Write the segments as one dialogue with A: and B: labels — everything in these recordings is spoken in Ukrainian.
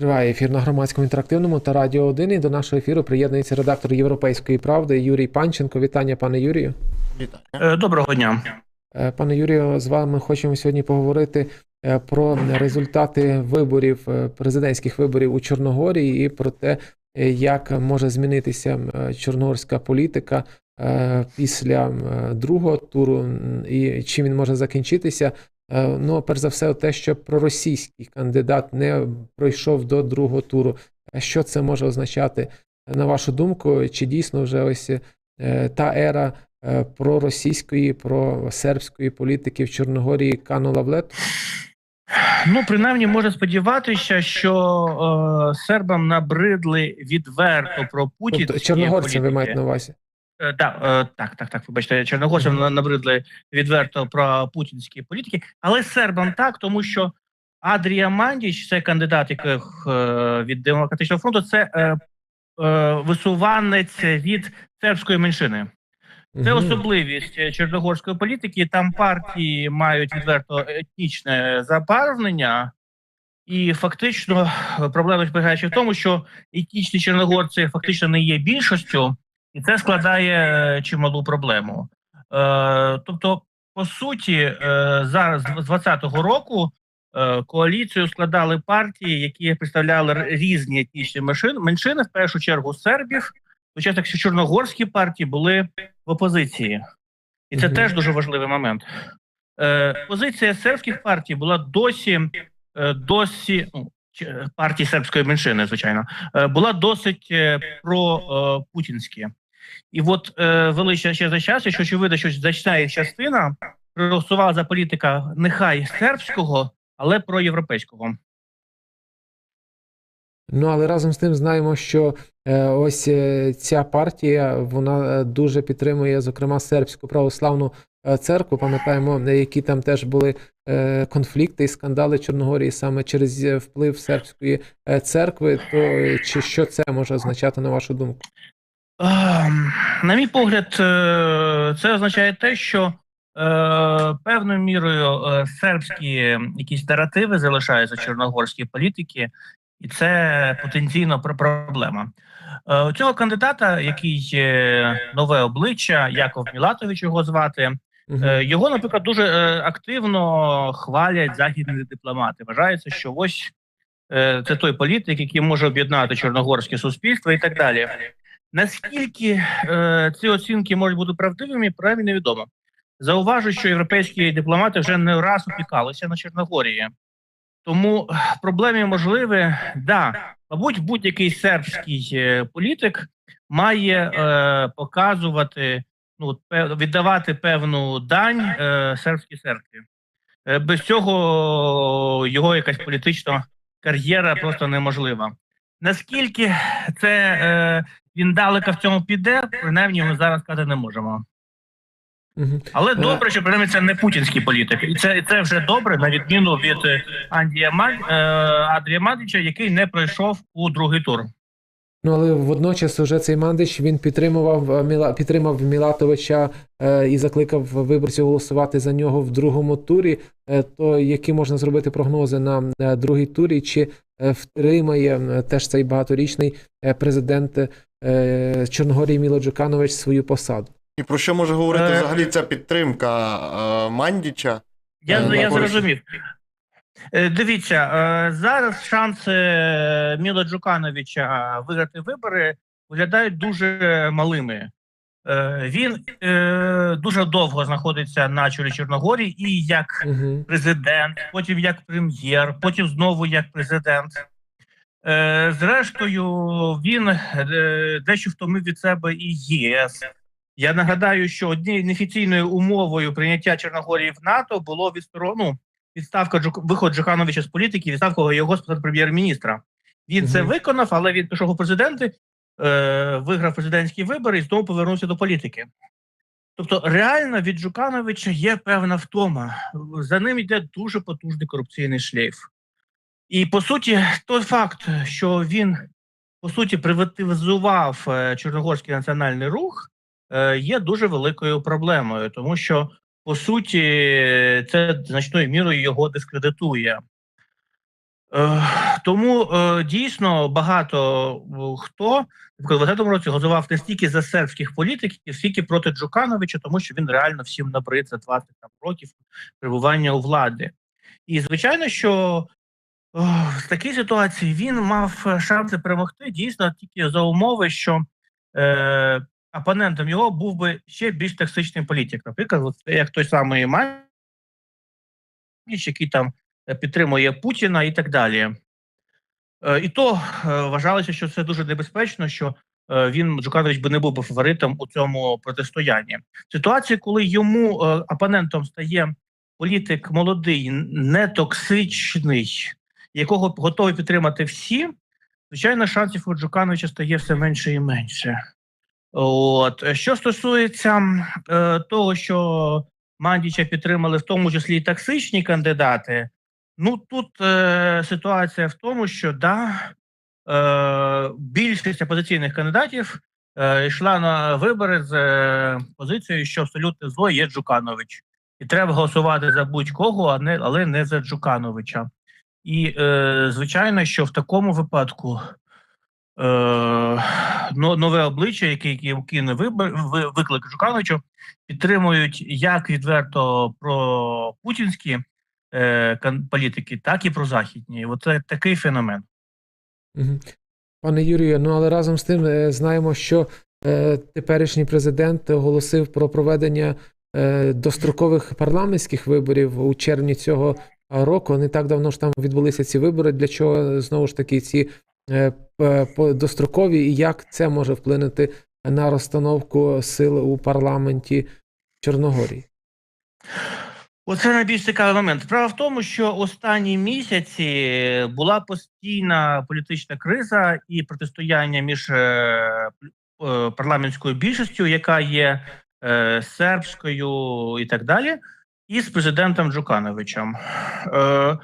A: Триває ефір на громадському інтерактивному та радіо 1. І до нашого ефіру приєднується редактор Європейської правди Юрій Панченко. Вітання, пане Юрію.
B: Вітаю.
C: Е, Доброго дня.
A: Е, Пане Юрію, з вами хочемо сьогодні поговорити е, про результати виборів, президентських виборів у Чорногорії і про те, як може змінитися чорногорська політика після другого туру і чим він може закінчитися. Е, Ну, перш за все, те, що проросійський кандидат не пройшов до другого туру. Що це може означати, е, на вашу думку? Чи дійсно вже ось е, та ера проросійської, просербської політики в Чорногорії канула в лету?
C: Ну, принаймні, можна сподіватися, що е, сербам набридли відверто про Путін.
A: Тобто чорногорцям ви маєте на увазі?
C: Е, да, е, так, так, так, вибачте, чорногорцям на- набридли відверто про путінські політики, але сербам так, тому що Адрія Мандіч, це кандидат яких е, від демократичного фронту, це е, е, висуванець від сербської меншини. Це особливість чорногорської політики. Там партії мають відверто етнічне забарвлення, і фактично проблема полягає в тому, що етнічні чорногорці фактично не є більшістю, і це складає е, чималу проблему. Е, тобто, по суті, е, зараз з 20-го року е, коаліцію складали партії, які представляли різні етнічні меншини, в першу чергу сербів. Хоча що чорногорські партії були в опозиції, і це теж дуже важливий момент. Е, позиція сербських партій була досі, е, досі ну, партії сербської меншини, звичайно, е, була досить е, пропутінські. І от е, вели ще, за час, що очевидно, що значна їх частина проголосувала за політика нехай сербського, але проєвропейського.
A: Ну але разом з тим знаємо, що е, ось е, ця партія вона е, дуже підтримує, зокрема, сербську православну е, церкву. Пам'ятаємо, е, які там теж були е, конфлікти і скандали Чорногорії саме через вплив сербської церкви. То чи що це може означати на вашу думку?
C: Ем, На мій погляд, е, це означає те, що е, певною мірою е, сербські якісь наративи залишаються чорногорській політики, і це потенційно проблема. У цього кандидата, який є нове обличчя, Яков Мілатович його звати. Його, наприклад, дуже активно хвалять західні дипломати. Вважається, що ось це той політик, який може об'єднати чорногорське суспільство і так далі. Наскільки е, ці оцінки можуть бути правдивими, правильно невідомо. Зауважу, що європейські дипломати вже не раз опікалися на Чорногорії. Тому е, проблеми можливі, да, мабуть, будь-який сербський е, політик має е, показувати, ну, віддавати певну дань е, сербській церкві. Е, без цього його якась політична кар'єра просто неможлива. Наскільки це е, він далеко в цьому піде, принаймні ми зараз сказати не можемо. Але
A: Е.
C: добре, що принаймні це не путінський політик, і це і це вже добре, на відміну від е, Андія Маль, е, Адрія Мадича, який не пройшов у другий тур.
A: Ну але водночас уже цей Мандич він підтримував е, Міла підтримав Мілатовича е, і закликав виборців голосувати за нього в другому турі. Е, то які можна зробити прогнози на е, другий турі? Чи е, втримає е, теж цей багаторічний е, президент е, Чорногорії Міло Джуканович свою посаду?
B: І про що може говорити
C: Е.
B: взагалі ця підтримка е, Мандіча?
C: Я,
B: Е,
C: я зрозумів. Дивіться, зараз шанси Міла Джукановича виграти вибори виглядають дуже малими. Він дуже довго знаходиться на чолі Чорногорії і як президент, потім як прем'єр, потім знову як президент. Е, Зрештою, він е, дещо втомив від себе і ЄС. Я нагадаю, що однією неофіційною умовою прийняття Чорногорії в НАТО було відсторону відставка Джук... виход Джухановича з політики, відставка його з прем'єр-міністра. Він це виконав, але він пішов у президенти, е, виграв президентські вибори і знову повернувся до політики. Тобто, реально від Жукановича є певна втома. За ним йде дуже потужний корупційний шлейф. І по суті, той факт, що він по суті приватизував е, Чорногорський національний рух, е, є дуже великою проблемою, тому що по суті це значною мірою його дискредитує. Е, Тому дійсно багато хто в 2020 році голосував не стільки за сербських політиків, скільки проти Джукановича, тому що він реально всім набрид за 20 там, років перебування у влади. І звичайно, що в такій ситуації він мав е, шанси перемогти дійсно тільки за умови, що е, опонентом його був би ще більш токсичний політик. Наприклад, як той самий Маніч, який там е, підтримує Путіна і так далі. Е, І то е, вважалося, що це дуже небезпечно, що е, він Джуканович би не був би фаворитом у цьому протистоянні. Ситуація, коли йому е, опонентом стає політик молодий, нетоксичний, якого готові підтримати всі, звичайно, шансів у Джукановича стає все менше і менше. От що стосується е, того, що Мандіча підтримали в тому числі і токсичні кандидати. Ну тут е, ситуація в тому, що да, е, більшість опозиційних кандидатів е, йшла на вибори з е, позицією, що абсолютно зло є Джуканович, і треба голосувати за будь-кого, а не але не за Джукановича. І е, звичайно, що в такому випадку е, нове обличчя, яке кине виклик Жукановичу, підтримують як відверто про путінські е, політики, так і про західні. Оце такий феномен.
A: Пане Юрію, ну але разом з тим е, знаємо, що е, теперішній президент оголосив про проведення е, дострокових парламентських виборів у червні цього року. Не так давно ж там відбулися ці вибори. Для чого знову ж таки ці е, дострокові, і як це може вплинути на розстановку сил у парламенті Чорногорії?
C: Оце найбільш цікавий момент. Справа в тому, що останні місяці була постійна політична криза і протистояння між е, е, парламентською більшістю, яка є сербською і так далі, і з президентом Джукановичем. Е,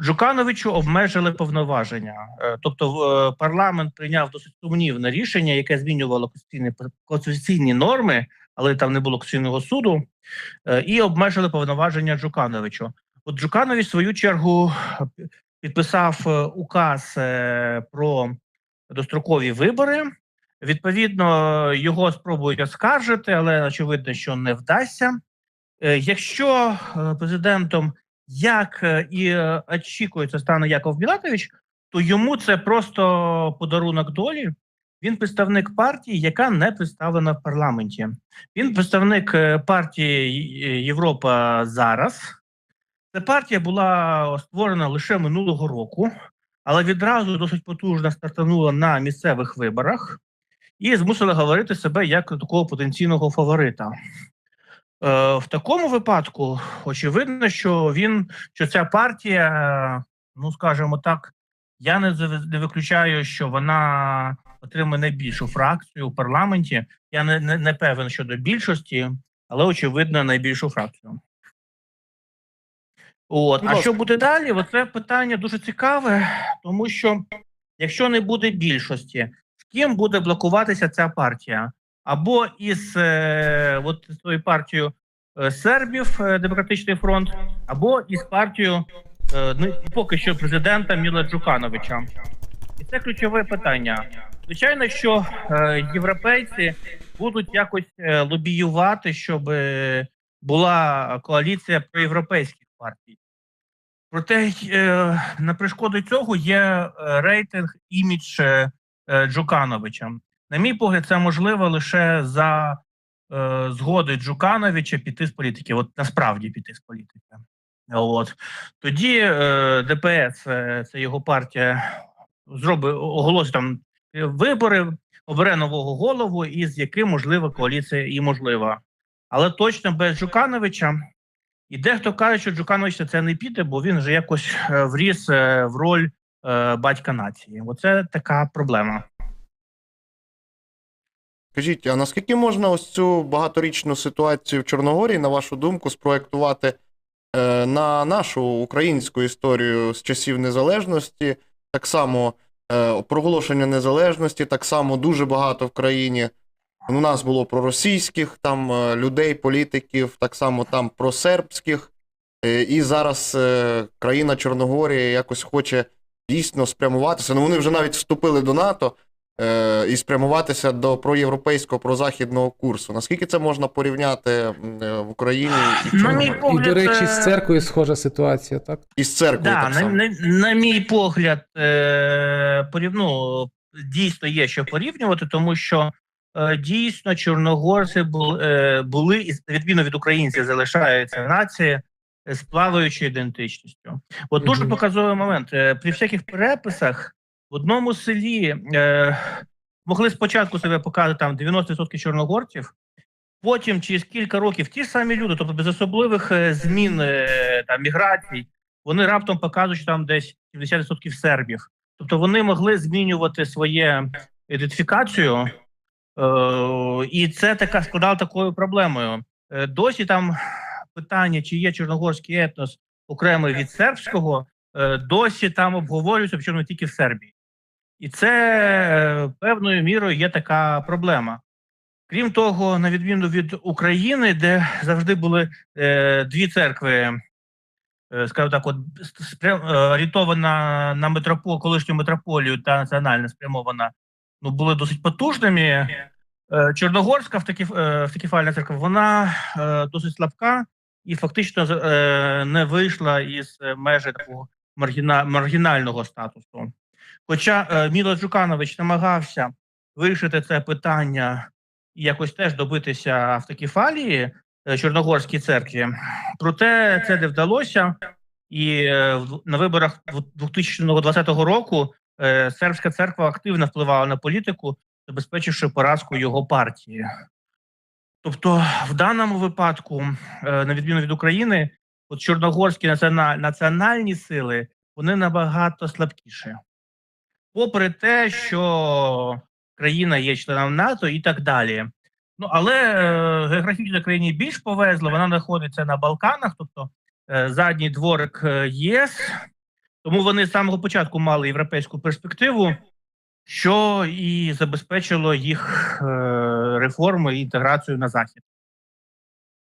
C: Джукановичу обмежили повноваження, Е, тобто е, парламент прийняв досить сумнівне рішення, яке змінювало конституційні, конституційні норми, але там не було конституційного суду і обмежили повноваження Джукановичу. От Джуканович, в свою чергу, підписав указ про дострокові вибори. Відповідно, його спробують оскаржити, але очевидно, що не вдасться. Е, Якщо е, президентом, як е, і очікується, стане Яков Білатович, то йому це просто подарунок долі. Він представник партії, яка не представлена в парламенті. Він представник партії Європа зараз. Ця партія була створена лише минулого року, але відразу досить потужно стартанула на місцевих виборах і змусила говорити себе як такого потенційного фаворита. Е, в такому випадку очевидно, що він що ця партія, ну скажімо так, я не, не виключаю, що вона отримає найбільшу фракцію у парламенті. Я не, не, не певен щодо більшості, але очевидно найбільшу фракцію. От, а що буде далі? Оце питання дуже цікаве, тому що якщо не буде більшості, з ким буде блокуватися ця партія? Або із е, от з партією е, сербів е, Демократичний фронт, або із партією е, ну, поки що президента Міла Джукановича. І це ключове питання. Звичайно, що е, європейці будуть якось е, лобіювати, щоб е, була коаліція проєвропейських партій. Проте е, на перешкоду цього є е, рейтинг імідж е, Джукановича. На мій погляд, це можливо лише за е, згоди Джукановича піти з політики. От насправді піти з політики. От тоді е, ДПС, е, це його партія, зробить оголосить там вибори, обере нового голову, і з яким можлива коаліція і можлива. Але точно без Джукановича. І дехто каже, що Джуканович це не піде, бо він вже якось е, вріс е, в роль е, батька нації. Оце така проблема.
B: Скажіть, а наскільки можна ось цю багаторічну ситуацію в Чорногорії, на вашу думку, спроектувати е, на нашу українську історію з часів незалежності? Так само е, проголошення незалежності, так само дуже багато в країні. У нас було проросійських там е, людей, політиків, так само там просербських. Е, І зараз країна Чорногорія якось хоче дійсно спрямуватися. Ну, вони вже навіть вступили до НАТО і спрямуватися до проєвропейського, прозахідного курсу. Наскільки це можна порівняти е, в Україні і
C: На мій
B: Чорногорії?
A: І, до речі,
C: е,
A: з церквою схожа ситуація, так?
B: І з церквою
C: Да,
B: так
C: на,
B: само.
C: на, на мій погляд, е, порів- ну, дійсно є що порівнювати, тому що е, дійсно чорногорці були, е, були і відмінно від українців залишаються нації е, з плаваючою ідентичністю. От дуже показовий момент. Е, при всяких переписах в одному селі е, могли спочатку себе показати там 90% чорногорців. Потім, через кілька років, ті самі люди, тобто без особливих е, змін е, там міграцій, вони раптом показують, що там десь 70% сербів. Тобто вони могли змінювати своє ідентифікацію, е, і це така складало такою проблемою. Е, досі там питання, чи є чорногорський етнос окремий від сербського, е, досі там обговорюється, причому не тільки в Сербії. І це е, певною мірою є така проблема. Крім того, на відміну від України, де завжди були е, дві церкви, е, скажімо так, от спрям- е, орієнтована на метропол, колишню метрополію та національно спрямована, ну були досить потужними. Е, Чорногорська втаків, е, церква, вона е, досить слабка і фактично е, не вийшла із е, межі такого маргіна, маргінального статусу. Хоча е, Міло Джуканович намагався вирішити це питання і якось теж добитися автокефалії е, Чорногорській церкві. Проте це не вдалося, і е, на виборах дву- 2020 року сербська церква активно впливала на політику, забезпечивши поразку його партії. Тобто, в даному випадку, на відміну від України, от чорногорські національні сили вони набагато слабкіші. Попри те, що країна є членом НАТО і так далі. Ну але е, географічно країні більш повезло, вона знаходиться на Балканах, тобто е, задній дворик е, ЄС, тому вони з самого початку мали європейську перспективу, що і забезпечило їх е, реформи і інтеграцію на захід.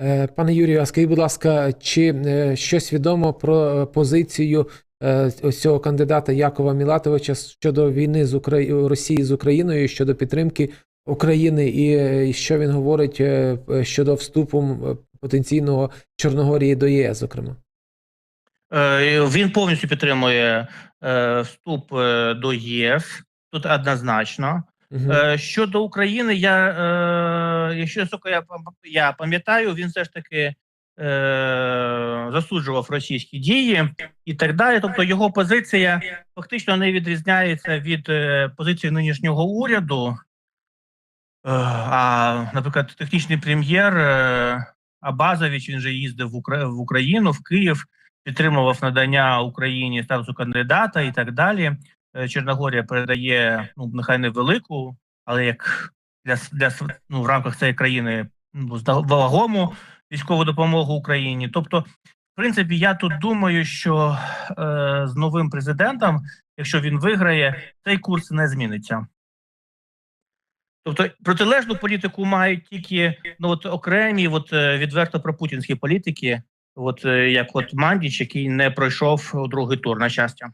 A: Е, Пане Юрію, а скажіть, будь ласка, чи е, щось відомо про позицію ось цього кандидата Якова Мілатовича щодо війни з Украї... Росії з Україною, щодо підтримки України, і, е, що він говорить е, е, щодо вступу потенційного Чорногорії до ЄС, зокрема?
C: Е, Він повністю підтримує е, вступ е, до ЄС. Тут однозначно. Е, Щодо України, я е, якщо я, пам'ятаю, він все ж таки е, засуджував російські дії і так далі. Тобто його позиція фактично не відрізняється від е, позиції нинішнього уряду. Е, а, наприклад, технічний прем'єр е, Абазович він же їздив в, Укра... в Україну, в Київ, підтримував надання Україні статусу кандидата і так далі. Е, Чорногорія передає ну нехай не велику, але як для, для ну, в рамках цієї країни ну, вагому військову допомогу Україні. Тобто, в принципі, я тут думаю, що е, з новим президентом, якщо він виграє, цей курс не зміниться. Тобто протилежну політику мають тільки ну от окремі, от е, відверто пропутінські політики, от е, як от Мандіч, який не пройшов у другий тур, на щастя.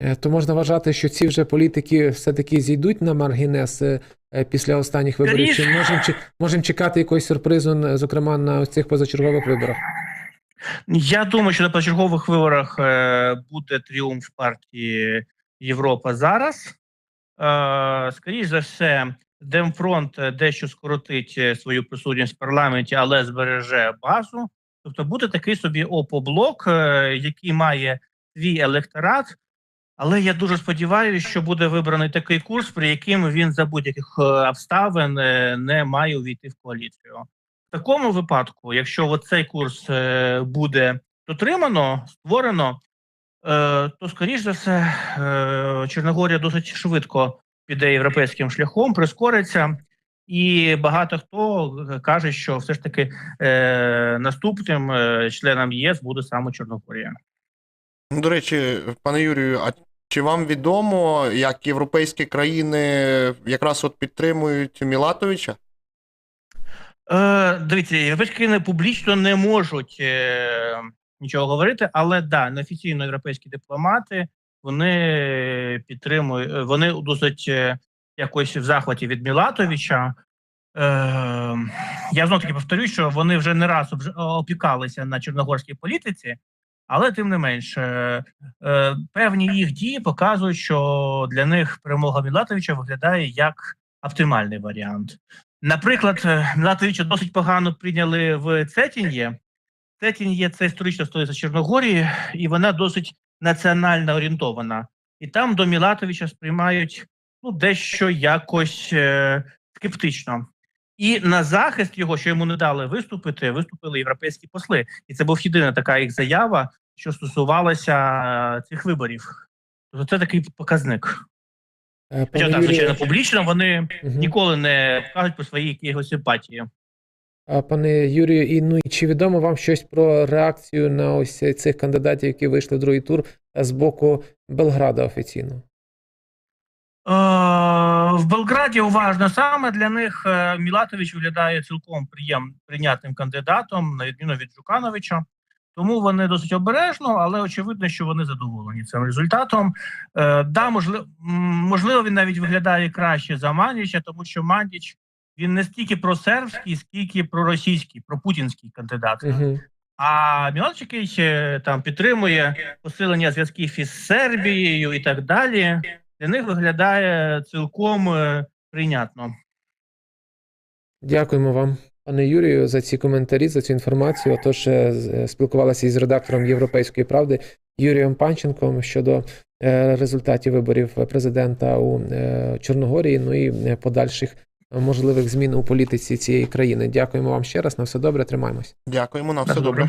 A: Е, То можна вважати, що ці вже політики все-таки зійдуть на маргінес е, е, після останніх виборів. Чи можемо чи можемо чекати якогось сюрпризу, зокрема на цих позачергових виборах?
C: Я думаю, що на почергових виборах буде тріумф партії Європа зараз. Е, скоріш за все, Демфронт дещо скоротить свою присутність в парламенті, але збереже базу. Тобто буде такий собі опоблок, який має свій електорат. Але я дуже сподіваюся, що буде вибраний такий курс, при яким він за будь-яких е, обставин е, не має увійти в коаліцію. В такому випадку, якщо цей курс е, буде дотримано, створено, то скоріш за все Чорногорія досить швидко піде європейським шляхом, прискориться, і багато хто каже, що все ж таки е, наступним членом ЄС буде саме Чорногорія.
B: Ну, До речі, пане Юрію, а чи вам відомо, як європейські країни якраз от підтримують Мілатовича?
C: Е, дивіться, європейські країни публічно не можуть е, нічого говорити. Але да, неофіційно європейські дипломати вони підтримують, вони досить е, якось в захваті від Мілатовича. Е, я знов таки повторюю, що вони вже не раз опікалися на чорногорській політиці, але тим не менш, е, е, певні їх дії показують, що для них перемога Мілатовича виглядає як оптимальний варіант. Наприклад, е, Мілатовича досить погано прийняли в Цетін'є. Цетін'є це історична столиця Чорногорії, і вона досить національно орієнтована. І там до Мілатовича сприймають ну, дещо якось е, скептично. І на захист його, що йому не дали виступити, виступили європейські посли. І це був єдина така їх заява, що стосувалася е, цих виборів. Тобто це такий показник.
A: Е,
C: Хоча так, звичайно, публічно вони
A: Мгм.
C: ніколи не кажуть про свої якісь симпатії.
A: А, Пане Юрію, і ну і чи відомо вам щось про реакцію на ось цих кандидатів, які вийшли в другий тур е, з боку Белграда офіційно?
C: Е, в Белграді уважно саме для них е, Мілатович виглядає цілком приєм, прийнятним кандидатом, на відміну від Жукановича. Тому вони досить обережно, але очевидно, що вони задоволені цим результатом. Е, да, можливо, можливо, він навіть виглядає краще за Мандіча, тому що Мандіч він не стільки просербський, скільки проросійський, пропутінський кандидат.
A: Угу.
C: А Мілач, е, там підтримує посилення зв'язків із Сербією і так далі, для них виглядає цілком е, прийнятно.
A: Дякуємо вам, пане Юрію, за ці коментарі, за цю інформацію. Отож, е, е, спілкувалися із редактором Європейської правди Юрієм Панченком щодо результатів виборів президента у Чорногорії, ну і подальших можливих змін у політиці цієї країни. Дякуємо вам ще раз. На все добре, тримаємось.
B: Дякуємо, на
C: все
B: добре.